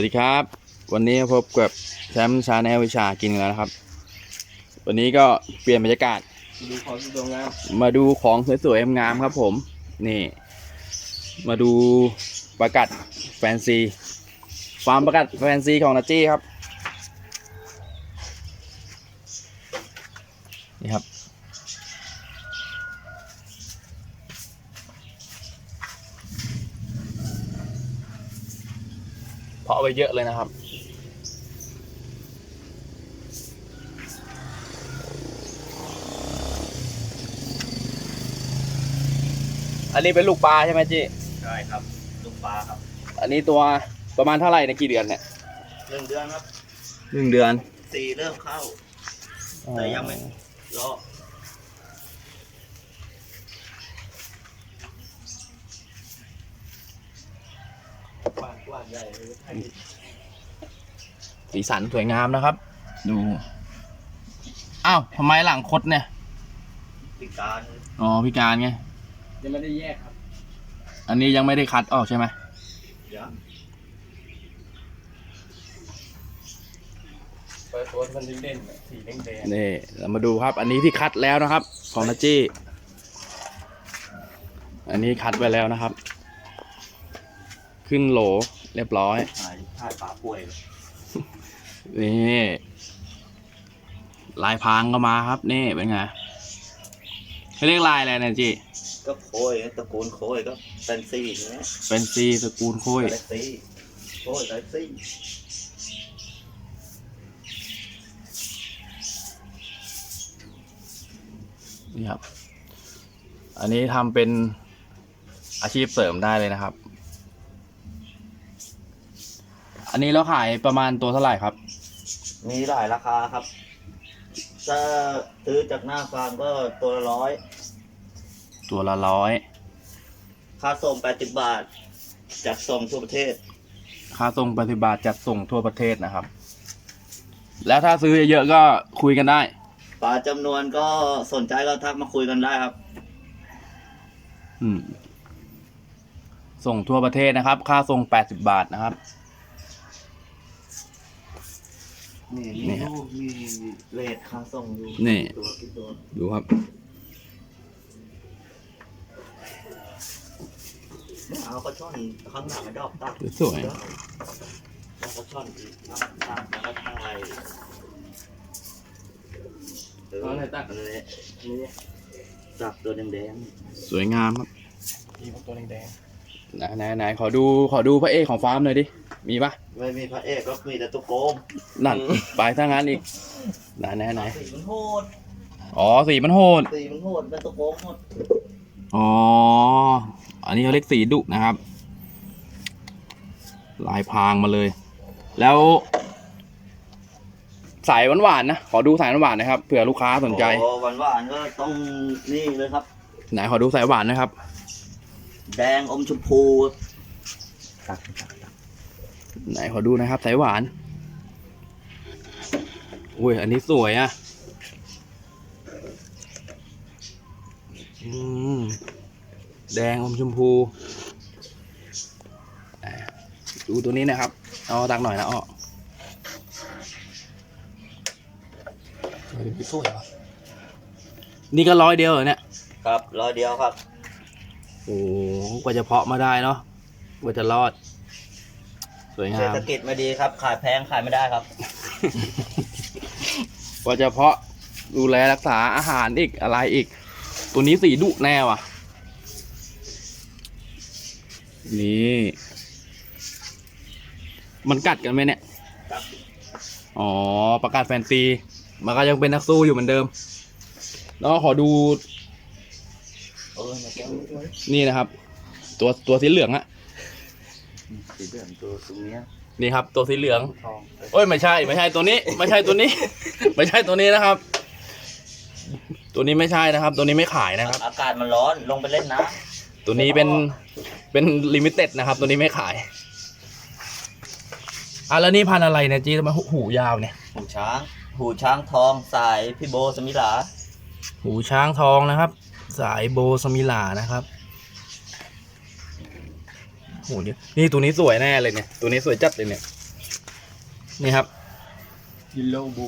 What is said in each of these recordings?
สวัสดีครับ วันนี้พบกับแชมป์ชาแนลวิชากินแล้วนะครับ วันนี้ก็เปลี่ยนบรรยากาศ ดูความสวยงามมาดูของสวยๆงามครับผม นี่ มาดูประกัดแฟนซีฟาร์มประกัดแฟนซีของนาจี้ครับ นี่ครับาะไว้เยอะเลยนะครับ อันนี้เป็นลูกปลาใช่ไหมจีใช่ครับ ลูกปลาครับ อันนี้ตัวประมาณเท่าไหร่ในกี่เดือนเนี่ยหนึ่งเดือนครับหนึ่งเดือน สี่เริ่มเข้า แต่ยังไม่รอบ้านกว้างใหญ่เลย สีสันสวยงามนะครับ ดู อ้าวทำไมหลังคดเนี่ย พิการ อ๋อพิการไง ยังไม่ได้แยกครับ อันนี้ยังไม่ได้คัดออกใช่ไหมยังเปิดตัวมันเด่นๆสีแดงนี่เรามาดูครับ อันนี้ที่คัดแล้วนะครับ ของนาจี้ อันนี้คัดไว้แล้วนะครับ ขึ้นโหล เรียบร้อย หายถ่ายปลาป่วยนี่ลายพรางก็มาครับ นี่เป็นไงเขาเรียกลายอะไรนะจีก็โคยตระกูลโคยก็เป็นซี่ใช่ไหมเป็นซีสกูลโค้ยไดซี่โคยไดซี่นี่ครับ อันนี้ทำเป็นอาชีพเสริมได้เลยนะครับ อันนี้เราขายประมาณตัวเท่าไหร่ครับ มีหลายราคาครับถ้าซื้อจากหน้าฟาร์มก็ตัวละร้อยตัวละร้อยค่าส่งแปดสิบบาทจัดส่งทั่วประเทศ ค่าส่งปฏิบัติจัดส่งทั่วประเทศนะครับ แล้วถ้าซื้อเยอะๆก็คุยกันได้ ปลาจำนวนก็สนใจก็ทักมาคุยกันได้ครับ อืม ส่งทั่วประเทศนะครับ ค่าส่งแปดสิบบาทนะครับ นี่นี่มีฮะรูปมีเลทค่าส่งอยู่นี่ ตัวกี่ตัวดูครับ เอากระช่อนข้างหลังไอ้ดอกตักสวย แล้วก็ช่อนอีกน้ำตาลแล้วก็ไทยเออๆเอาไหนตักอันนี้นี่จับตัวแดงสวยงามครับมีพวกตัวแดงไหนไหนไหนขอดูขอดูพระเอกของฟาร์มหน่อยดิ มีปะๆไม่มีพระเอกก็มีแต่ตัวโกงนั่นไปถ้างั้นอีกไหนไหนไหนสีมันโหดอ๋อสีมันโหดสีมันโหดเป็นตัวโกงหมดอ๋ออันนี้เขาเรียกสีดุนะครับ ลายพรางมาเลย แล้ว สายหวานๆนะขอดูสายหวานๆนะครับเผื่อลูกค้าสนใจโอ้หวานหวานๆก็ต้องนี่เลยครับ ไหนขอดูสายหวานนะครับ แดงอมชมพูตัก ไหนขอดูนะครับสายหวานอุ้ยอันนี้สวยอะ่ะอืมแดงอมชมพูอะดูตัวนี้นะครับ เอาตักหน่อยนะอ้อๆสวยว่ะนี่ก็ร้อยเดียวเหรอเนี่ย ครับร้อยเดียวครับ โอ้โหกว่าจะเพาะมาได้เนาะกว่าจะรอดส วยเศงารมษฐกิจไม่ดีครับ ขายแพงขายไม่ได้ครับกว่าจะเพาะดูแลรักษาอาหารอีกอะไรอีก ตัวนี้สีดุแน่ว่ะ นี่ มันกัดกันไหมเนี่ย กัด อ๋อ ประกาศแฟนซี มันก็ยังเป็นนักสู้อยู่เหมือนเดิม แล้วก็ขอดู เออมาแก้วนี้ด้วยนี่นะครับ ตัวตัวสีเหลืองอะ สีเหลืองตัวตรงเนี้ยนี่ครับ ตัวสีเหลืองทองโอ้ยไม่ใช่ ไม่ใช่ตัวนี้ ไม่ใช่ตัวนี้ ไม่ใช่ตัวนี้นะครับ ตัวนี้ไม่ใช่นะครับ ตัวนี้ไม่ขายนะครับ อากาศมันร้อนลงไปเล่นน้ตัวนี้เป็นเป็นลิมิเต็ดนะครับ ตัวนี้ไม่ขายอะแล้วนี่พันธุ์อะไรเนี่ยจีทำไมหูหูยาวเนี่ยำหูช้าง หูช้างทองสายพี่โบสมิลาหูช้างทองนะครับ สายโบสมิลานะครับ หโหนี่นี่ตัวนี้สวยแน่เลยเนี่ย ตัวนี้สวยจัดเลยเนี่ย นี่ครับ ยินโลบู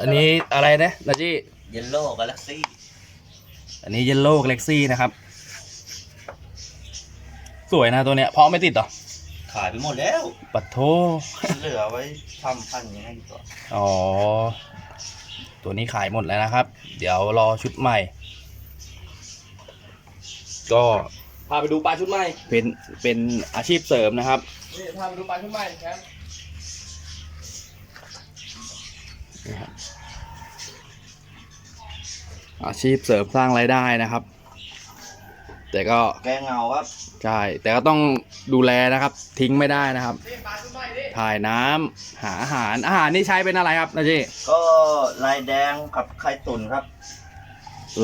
อันนี้อะไรนะนาจีเยลโล่กาแล็กซี่อันนี้เยลโล่ก a ล็กซี่นะครับ สวยนะตัวเนี้ยเพราะไม่ติดเหรอ ขายไปหมดแล้วปัดโทเหลือไว้ทำพันธุ์ยังไงดีกว่าอ๋อ ตัวนี้ขายหมดแล้วนะครับ เดี๋ยวรอชุดใหม่ ก็ พาไปดูปลาชุดใหม่เป็นเป็นอาชีพเสริมนะครับนี่พาไปดูปลาชุดใหม่ครับอาชีพเสริมสร้างรายได้นะครับ แต่ก็แกงเงาครับใช่แต่ก็ต้องดูแลนะครับ ทิ้งไม่ได้นะครับ นี่ปลาชุดใหม่ดิถ่ายน้ำหาอาหารอาหารนี่ใช้เป็นอะไรครับนาจีก็ลายแดงกับไข่ตุ๋นครับ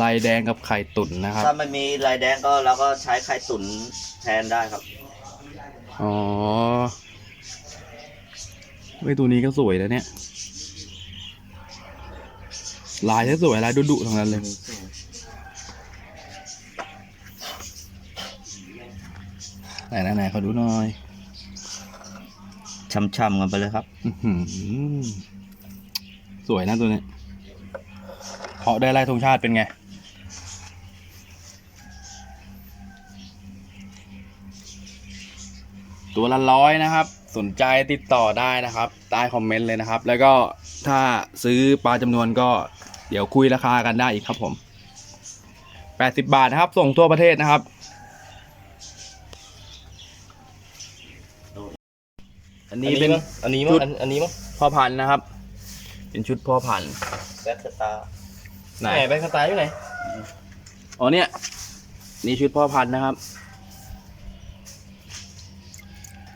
ลายแดงกับไข่ตุ๋นนะครับ ถ้าไม่มีลายแดงก็เราก็ใช้ไข่ตุ๋นแทนได้ครับ อ๋อเฮ้ยตัวนี้ก็สวยแล้วเนี่ย ลายก็สวยลายดุๆทั้งนั้นเลยไหนไหนไหนเขาดูหน่อยช่ำๆกันไปเลยครับอื้อหือสวยนะตัวเนี้ยเพาะได้ไล่ธงชาติเป็นไง ตัวละร้อยนะครับ สนใจติดต่อได้นะครับ ใต้คอมเมนต์เลยนะครับ แล้วก็ถ้าซื้อปลาจำนวนก็เดี๋ยวคุยราคากันได้อีกครับผม 80 บาทนะครับ ส่งทั่วประเทศนะครับ อันนี้เป็นอันนี้ชุมั้ดงอันอันนี้มั้งพ่อพันธุ์นะครับ เป็นชุดพ่อพันธุ์แบ็คสตาร์ไหนไหนใบคาตายอยู่ไหน อ๋อเนี่ย นี่ชุดพ่อพันธุ์นะครับ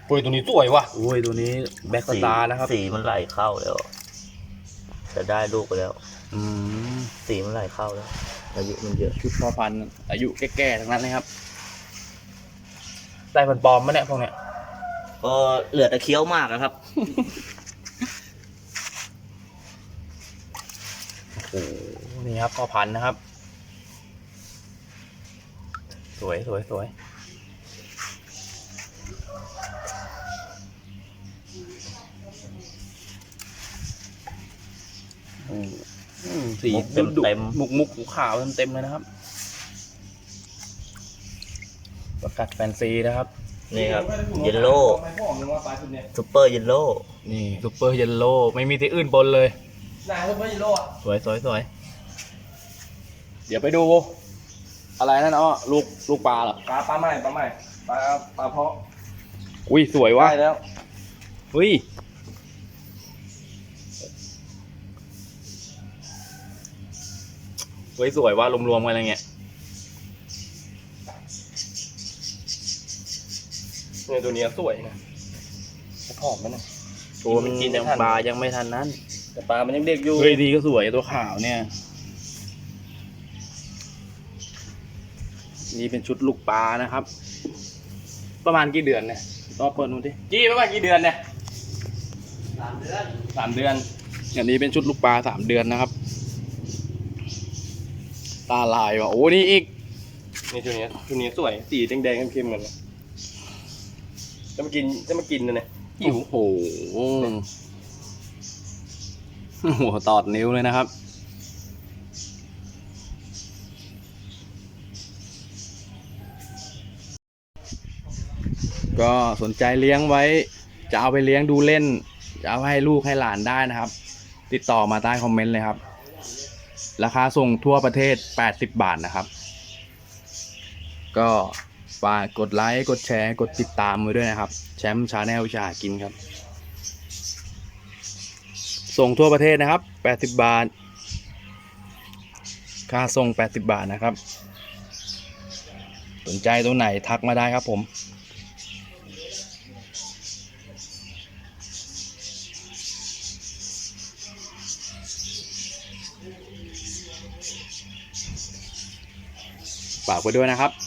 โอ้ยตัวนี้สวยว่ะโอ้ยตัวนี้แบ็กสตาร์นะครับ สีมันไหลเข้าแล้วจะได้ลูกไปแล้ว อืมสีมันไหลเข้าแล้ว อายุมันเยอะชุดพ่อพันธุ์อายุแก่ๆทั้งนั้นเลยครับได้พันปลอมมะเนี่ยพวกเนี้ยก็เหลือแต่เคี้ยวมากนะครับโอ้โหนี่ครับพ่อพันธุ์นะครับ สวยสวยสวยอืมอืม สีมุกเต็มดุๆเต็ม มุกมุกขาวเต็มๆเลยนะครับ ประกัดแฟนซีนะครับ นี่ครับเยลโล่ไม่บอกเลยว่าปลาชุดเนี้ยซูเปอร์เยลโล่นี่ซูเปอร์เยลโล่ไม่มีที่อื่นปนเลยไหนซุปเปอร์ยิโร่อะสวยสวยสวยเดี๋ยวไปดู อะไรนั่นอ๋อลูกลูกปลาเหรอปลาปลาใหม่ปลาใหม่ปลาปลาเพาะอุ้ยสวยว่ะได้แล้วอุ้ย เฮ้ยสวยว่ารวมๆกันอะไรเงี้ยเนี่ยตัวเนี้ยสวยนะผอมมันนะ ตัวมันกินยังปลายังไม่ทันนั้นแต่ปลามันยังเด็กอยู่เฮ้ยดีก็สวยตัวขาวเนี่ย นี่เป็นชุดลูกปลานะครับ ประมาณกี่เดือนเนี่ยรอบเปิดดูดิจี้ประมาณกี่เดือนเนี่ยสามเดือนสามเดือน อย่างนี้เป็นชุดลูกปลาสามเดือนนะครับ ตาลายว่ะโอ้นี่อีกนี่ตัวเนี้ยตัวเนี้ยสวยสีแดงๆเข้มๆกันนะจะมากินจะมากินนะเนี่ยหิวโอ้โหโอ้โหตอดนิ้วเลยนะครับ ก็สนใจเลี้ยงไว้ จะเอาไปเลี้ยงดูเล่น จะเอาให้ลูกให้หลานได้นะครับ ติดต่อมาใต้คอมเมนต์เลยครับ ราคาส่งทั่วประเทศ 80 บาทนะครับ ก็ฝากกดไลค์ กดแชร์ กดติดตามไว้ด้วยนะครับ แชมป์ชาแนลวิชาหากินครับ ส่งทั่วประเทศนะครับ 80 บาท ค่าส่ง 80 บาทนะครับ สนใจตัวไหนทักมาได้ครับผม ฝากไว้ด้วยนะครับ